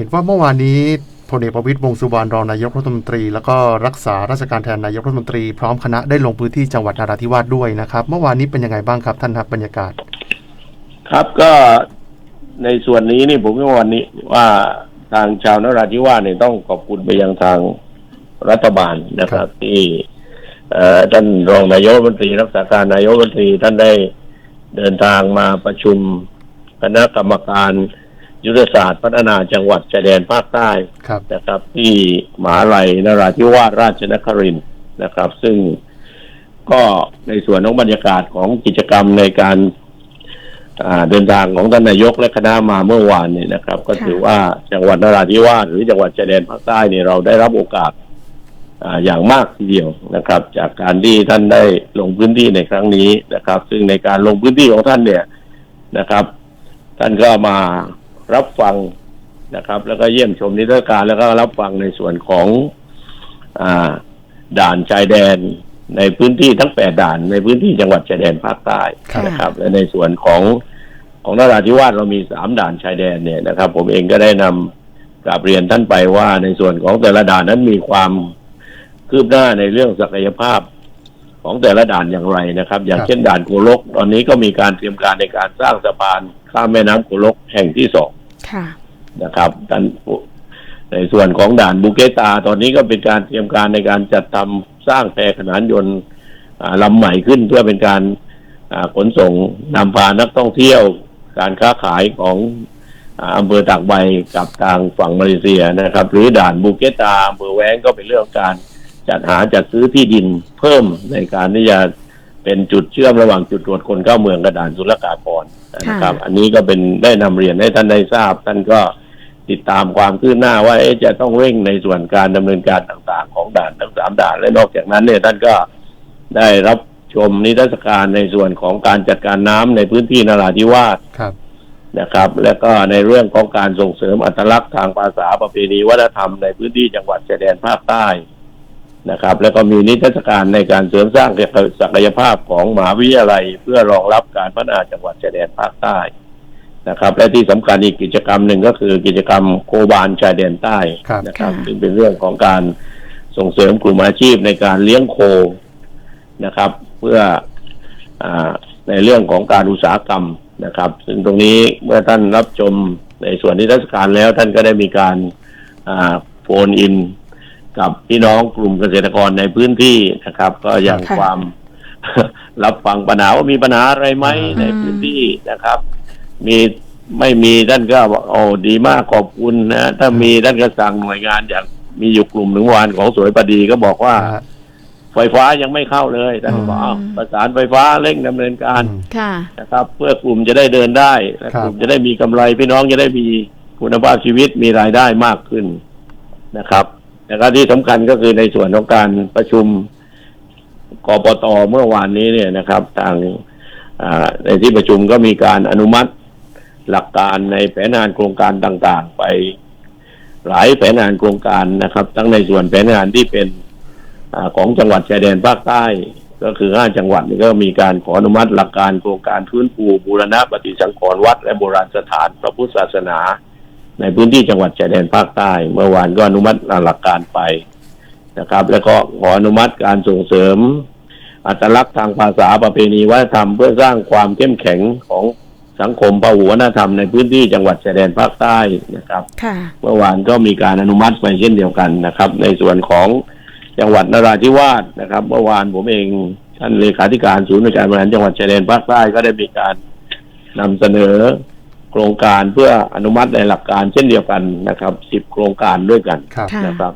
เห็นว่าเมื่อวานนี้พลเอกประวิตยวงษ์สุวรรณรองนายกรัฐมนตรี แล้วก็รักษาราชการแทนนายกรัฐมนตรีพร้อมคณะได้ลงพื้นที่จังหวัดนราธิวาสด้วยนะครับ เมื่อวานนี้เป็นยังไงบ้างครับท่านครับบรรยากาศ ครับก็ในส่วนนี้นี่ผมก็วันนี้ว่าทางชาวนราธิวาสเนี่ยต้องขอบคุณไปยังทางรัฐบาลนะครับ ที่เอ่อท่านรองนายกรัฐมนตรี รักษาการนายกรัฐมนตรีท่านได้เดินทางมาประชุมคณะกรรมการ ยุทธศาสตร์พัฒนาจังหวัดชายแดนภาคใต้ครับนะครับ ที่มหาลัยนราธิวาสราชนครินทร์นะครับ ซึ่งก็ในส่วนของบรรยากาศของกิจกรรมในการอ่าเดินทางของท่านนายกและคณะมาเมื่อวานเนี่ยนะครับ ก็ค่ะถือว่าจังหวัดนราธิวาสหรือจังหวัดชายแดนภาคใต้เนี่ยเราได้รับโอกาสอ่าอย่างมากทีเดียวนะครับ จากการที่ท่านได้ลงพื้นที่ในครั้งนี้นะครับ ซึ่งในการลงพื้นที่ของท่านเนี่ยนะครับ ท่านก็มา รับฟังนะครับ แล้วก็เยี่ยมชมนิทรรศการแล้วก็รับฟังในส่วนของอ่าด่านชายแดนในพื้นที่ทั้งแปดด่านในพื้นที่จังหวัดชายแดนภาคใต้ค่ะนะครับ และในส่วนของของนราธิวาสเรามีสามด่านชายแดนเนี่ยนะครับ ผมเองก็ได้นำกราบเรียนท่านไปว่าในส่วนของแต่ละด่านนั้นมีความคืบหน้าในเรื่องศักยภาพของแต่ละด่านอย่างไรนะครับ อย่างครับเช่นด่านโกลก ตอนนี้ก็มีการเตรียมการในการสร้างสะพานข้ามแม่น้ำโกลกแห่งที่สอง ค่ะนะครับท่านในส่วนของด่านบุเกตา ตอนนี้ก็เป็นการเตรียมการในการจัดทำสร้างแพขนานยนต์อ่าลำใหม่ขึ้นเพื่อเป็นการขนส่งนำพานักท่องเที่ยว การค้าขายของอ่าอำเภอตากใบกับทางฝั่งมาเลเซียนะครับ หรือด่านบุเกตาอำเภอแว้งก็เป็นเรื่องการจัดหาจัดซื้อที่ดินเพิ่มในการที่จะ เป็นจุดเชื่อมระหว่างจุดตรวจคนเข้าเมืองกับด่านศุลกากรนะครับ อันนี้ก็เป็นได้นำเรียนให้ท่านได้ทราบ ท่านก็ติดตามความคืบหน้าว่าเอ๊ะจะต้องเร่งในส่วนการดำเนินการต่างๆ ของด่านทั้งสามด่านและนอกจากนั้นเนี่ยท่านก็ได้รับชมนิทรรศการในส่วนของการจัดการน้ำในพื้นที่นราธิวาสครับนะครับ และก็ในเรื่องของการส่งเสริมอัตลักษณ์ทางภาษาประเพณีวัฒนธรรมในพื้นที่จังหวัดชายแดนภาคใต้ นะครับ แล้วก็มีนิทรรศการในการเสริมสร้างศักยภาพของมหาวิทยาลัย เพื่อรองรับการพัฒนาจังหวัดชายแดนภาคใต้นะครับ และที่สำคัญอีกกิจกรรมหนึ่งก็คือกิจกรรมโคบานชายแดนใต้ครับนะครับค่ะซึ่งเป็นเรื่องของการส่งเสริมกลุ่มอาชีพในการเลี้ยงโคนะครับ เพื่ออาในเรื่องของการอุตสาหกรรมนะครับ ซึ่งตรงนี้เมื่อท่านรับชมในส่วนนิทรรศการแล้วท่านก็ได้มีการอ่าโฟนอิน กับพี่น้องกลุ่มเกษตรกรในพื้นที่นะครับ ก็อย่างค่ะ ความ รับฟังปัญหาว่ามีปัญหาอะไรไหมอืม ในพื้นที่นะครับ มีไม่มีท่านก็บอกโอ้ดีมากขอบคุณนะถ้ามีท่านก็สั่งหน่วยงานอย่างมีอยู่กลุ่มหนึ่งวานของสวยประดีก็บอกว่านะฮะ ไฟฟ้ายังไม่เข้าเลยท่านก็บอกอืม อ้าวประสานไฟฟ้าเร่งดำเนินการ อืม ค่ะ นะครับเพื่อกลุ่มจะได้เดินได้และครับ กลุ่มจะได้มีกำไรพี่น้องจะได้มีคุณภาพชีวิตมีรายได้มากขึ้นนะครับ แล้วก็ที่สำคัญก็คือในส่วนของการประชุมกปตเมื่อวานนี้เนี่ยนะครับ ทางในที่ประชุมก็มีการอนุมัติหลักการในแผนงานโครงการต่างๆ ไปหลายแผนงานโครงการนะครับ ทั้งในส่วนแผนงานที่เป็นอของจังหวัดชายแดนภาคใต้ ก็คือห้าจังหวัดนี่ก็มีการขออนุมัติหลักการโครงการฟื้นฟูบูรณะปฏิสังขรณ์วัด และโบราณสถานพระพุทธศาสนา ในพื้นที่จังหวัดชายแดนภาคใต้ เมื่อวานก็อนุมัติหลักการไปนะครับ แล้วก็ขออนุมัติการส่งเสริม อัตลักษณ์ทางภาษาประเพณีวัฒนธรรมเพื่อสร้างความเข้มแข็งของสังคมพหุวัฒนธรรมในพื้นที่จังหวัดชายแดนภาคใต้นะครับค่ะเมื่อวานก็มีการอนุมัติไปเช่นเดียวกันนะครับ ในส่วนของจังหวัดนราธิวาสนะครับ เมื่อวานผมเองท่านเลขาธิการศูนย์ในวยการบริหารจังหวัดชายแดนภาคใต้ก็ได้มีการนำเสนอ โครงการเพื่ออนุมัติในหลักการเช่นเดียวกันนะครับสิบโครงการด้วยกันครับค่ะนะครับ